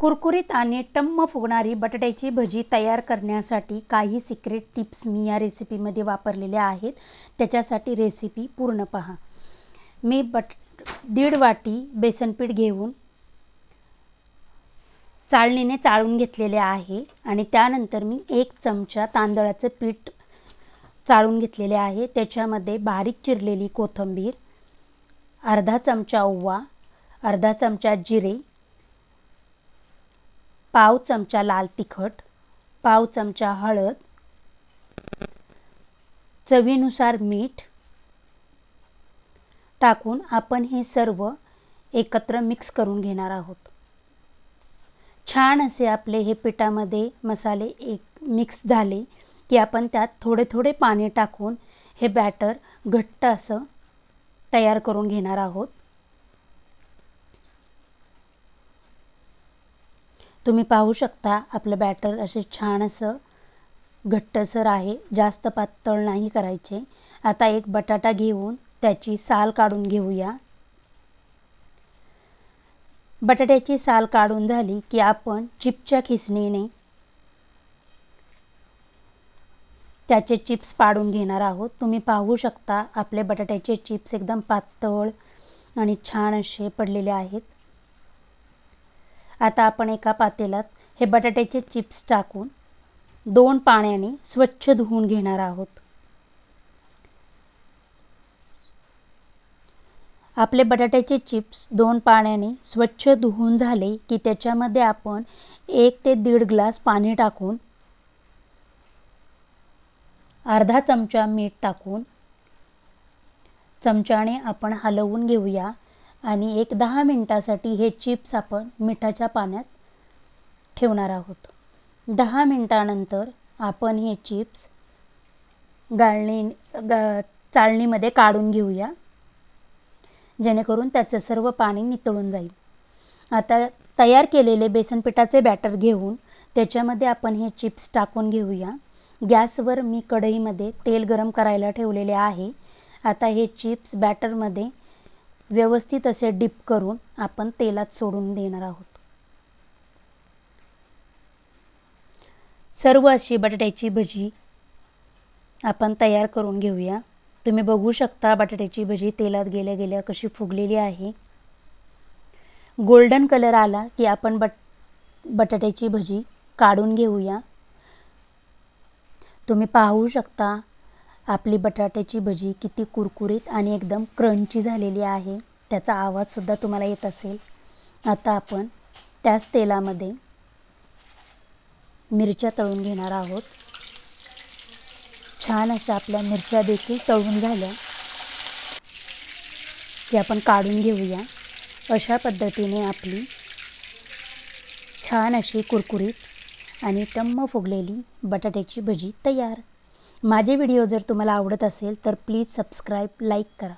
कुरकुरीत आणि टम्म फुगणारी बटाट्याची भजी तयार करण्यासाठी काही सिक्रेट टिप्स मी या रेसिपीमध्ये वापरलेल्या आहेत. त्याच्यासाठी रेसिपी पूर्ण पहा. मी बट दीड वाटी बेसनपीठ घेऊन चाळणीने चाळून घेतलेले आहे आणि त्यानंतर मी एक चमचा तांदळाचं पीठ चाळून घेतलेले आहे. त्याच्यामध्ये बारीक चिरलेली कोथिंबीर अर्धा चमचा ओवा अर्धा चमचा जिरे पाव चमचा लाल तिखट पाव चमचा हळद चवीनुसार मीठ टाकून आपण हे सर्व एकत्र मिक्स करून घेणार आहोत. छान असे आपले हे पिठामध्ये मसाले एक मिक्स झाले की आपण त्यात थोडे थोडे पाणी टाकून हे बॅटर घट्ट असं तयार करून घेणार आहोत. तुम्ही पाहू शकता आपलं बॅटर असे छान असं घट्टसर आहे. जास्त पातळ नाही करायचे. आता एक बटाटा घेऊन त्याची साल काढून घेऊया. बटाट्याची साल काढून झाली की आपण चिपच्या खिसणीने त्याचे चिप्स पाडून घेणार आहोत. तुम्ही पाहू शकता आपले बटाट्याचे चिप्स एकदम पातळ आणि छान असे पडलेले आहेत. आता आपण एका पातेलात हे बटाट्याचे चिप्स टाकून दोन पाण्याने स्वच्छ धुवून घेणार आहोत. आपले बटाट्याचे चिप्स दोन पाण्याने स्वच्छ धुवून झाले की त्याच्यामध्ये आपण एक ते दीड ग्लास पाणी टाकून अर्धा चमचा मीठ टाकून चमच्याने आपण हलवून घेऊया. आणि एक दहा मिनटासाठी हे चिप्स आपण मिठाच्या पाण्यात ठेवणार आहोत. दहा मिनटानंतर आपण हे चिप्स गाळणी गा चाळणीमध्ये काढून घेऊया. जेणेकरून त्याचं सर्व पाणी नितळून जाईल. आता तयार केलेले बेसनपिठाचे बॅटर घेऊन त्याच्यामध्ये आपण हे चिप्स टाकून घेऊया. गॅसवर मी कढईमध्ये तेल गरम करायला ठेवलेले आहे. आता हे चिप्स बॅटरमध्ये व्यवस्थित असे डिप करून आपण तेलात सोडून देणार आहोत. सर्व अशी बटाट्याची भजी आपण तयार करून घेऊया. तुम्ही बघू शकता बटाट्याची भजी तेलात गेल्या गेल्या कशी फुगलेली आहे. गोल्डन कलर आला की आपण बट बटाट्याची भजी काढून घेऊया. तुम्ही पाहू शकता आपली बटाट्याची भजी किती कुरकुरीत आणि एकदम क्रंची झालेली आहे त्याचा आवाजसुद्धा तुम्हाला येत असेल. आता आपण त्याच तेलामध्ये मिरच्या तळून घेणार आहोत. छान अशा आपल्या मिरच्या देखील तळून झाल्या. की आपण काढून घेऊया. अशा पद्धतीने आपली छान अशी कुरकुरीत आणि टम्म फुगलेली बटाट्याची भजी तयार. माझे व्हिडिओ जर तुम्हाला आवडत असेल तर प्लीज सबस्क्राईब लाईक करा.